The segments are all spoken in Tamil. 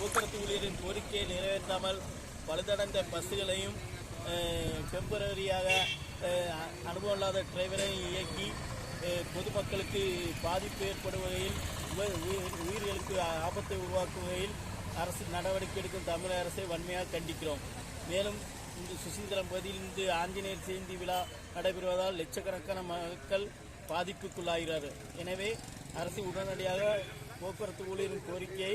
போக்குவரத்து உயரின் கோரிக்கையை நிறைவேற்றாமல் பழுதடைந்த பஸ்ஸுகளையும் டெம்பரரியாக அனுபவம் இல்லாத டிரைவரையும் இயக்கி பொதுமக்களுக்கு பாதிப்பு ஏற்படும் வகையில் உயிர்களுக்கு ஆபத்தை உருவாக்கும் வகையில் அரசு நடவடிக்கை எடுக்கும் தமிழக அரசை வன்மையாக கண்டிக்கிறோம். மேலும் இந்த சுசீந்திரம் பகுதியில் இன்று ஆஞ்சநேயர் ஜெயந்தி விழா நடைபெறுவதால் லட்சக்கணக்கான மக்கள் பாதிப்புக்குள்ளாகிறார்கள். எனவே அரசு உடனடியாக போக்குவரத்து ஊழியரின் கோரிக்கையை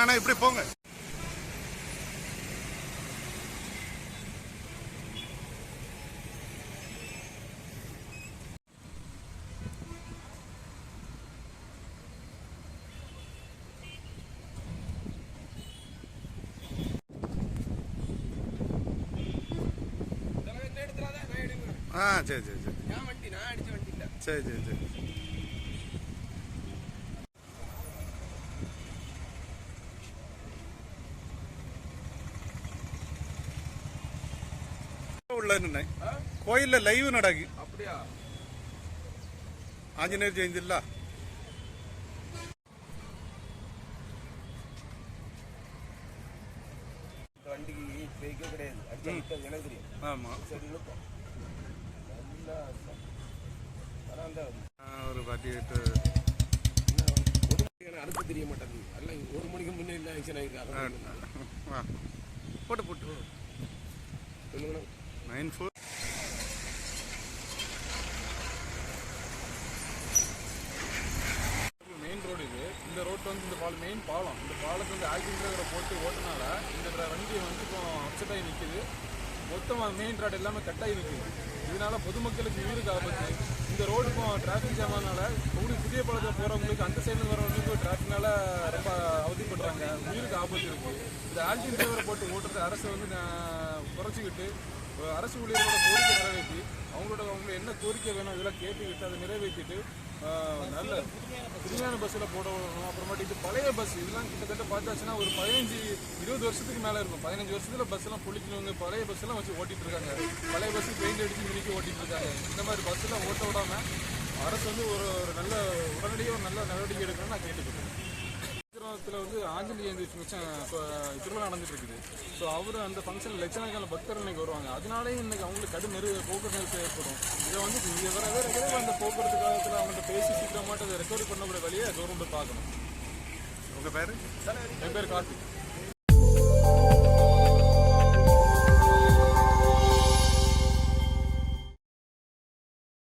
அண்ணா இப்படி போங்க. ஆ சரி சரி சரி. சரி சரி சரி. நின்னேன் கோயில்ல லைவ் நடக்கு. அப்படியா? ஆஞ்சநேயர் ஜெயந்தி இல்ல? வண்டிக்கு பிரேக்கே கிடையாது. அடிச்சா நிக்காது, எனக்கு தெரியும். ஆமா. சரி நல்லா ஆ, ஒரு பாட்டி எட்டு அடுத்து தெரிய மாட்டேங்குது. எல்லாம் ஒரு மணிக்கு முன்னே இல்லை ஆக்ஷன் ஆகிருக்காரு. போட்டு போட்டு. சொல்லுங்க. நைன் ஃபோர் மெயின் ரோடு இது. இந்த ரோட் வந்து இந்த பாலம் மெயின் பாலம். இந்த பாலத்தை வந்து ஆக்டிங்கிற போட்டு ஓட்டினால இந்த வண்டி வந்து இப்போ அப்செட் ஆகி நிற்குது மொத்தமாக மெயின் ரோடு எல்லாமே கட்டாகி ஆகி நிற்குது இதனால பொதுமக்களுக்கு உயிருக்கு ஆபத்து இந்த ரோடு இப்போ டிராஃபிக் ஜாமானால ஆனால புதிய பாலத்தில் போகிறவங்களுக்கு அந்த சைடில் வரவங்களுக்கு டிராஃபிக்னால ரொம்ப அவதிப்படுறாங்க. உயிருக்கு ஆபத்து இருக்குது இந்த ஆல்டின் டிரைவரை போட்டு ஓட்டுறது அரசு வந்து நான் குறைச்சிக்கிட்டு அரசு ஊழியர்களோட கோரிக்கை நிறைவேற்றி அவங்களோட அவங்க என்ன கோரிக்கை வேணும் இதெல்லாம் கேட்டுக்கிட்டு அதை நிறைவேற்றிட்டு நல்ல புதுமையான பஸ்ஸில் போடணும் அப்புறமாட்டி இது பழைய பஸ் இதெல்லாம் கிட்டத்தட்ட பார்த்தாச்சுன்னா ஒரு பதினஞ்சு இருபது வருஷத்துக்கு மேலே இருக்கும். பதினஞ்சு வருஷத்தில் பஸ்ஸெல்லாம் புளிக்கணுங்க பழைய பஸ்ஸெல்லாம் வச்சு ஓட்டிட்டு இருக்காங்க. பழைய பஸ் பெயிண்ட் அடித்து மினிக்கி ஓட்டிட்டு இருக்காங்க. இந்த மாதிரி பஸ்ஸெல்லாம் ஓட்ட விடாமல் அரசு வந்து ஒரு ஒரு நல்ல உடனடியாக ஒரு நல்ல நடவடிக்கை எடுக்கணும்னு நான் கேட்டுக்கிறேன். திருவாரூரத்தில் வந்து ஆஞ்சநேய மிச்சம் இப்போ திருவிழா நடந்துட்டு இருக்குது ஸோ அவர் அந்த ஃபங்க்ஷன் லட்சக்கணக்கான பக்தர்கள் இன்னைக்கு வருவாங்க. அதனாலேயும் இன்னைக்கு அவங்களுக்கு கடும் நெரு போக்குவரத்து ஏற்படும். இதை வந்து இங்கே வர வேற அந்த போக்குவரத்து காலத்தில் அவங்கள்ட்ட பேசி சீக்கிரமாட்டு அதை ரெக்கவரி பண்ணக்கூடிய வழியை கவர்மெண்ட் பார்க்கணும். உங்க பேரு? என் பேர் கார்த்திக்.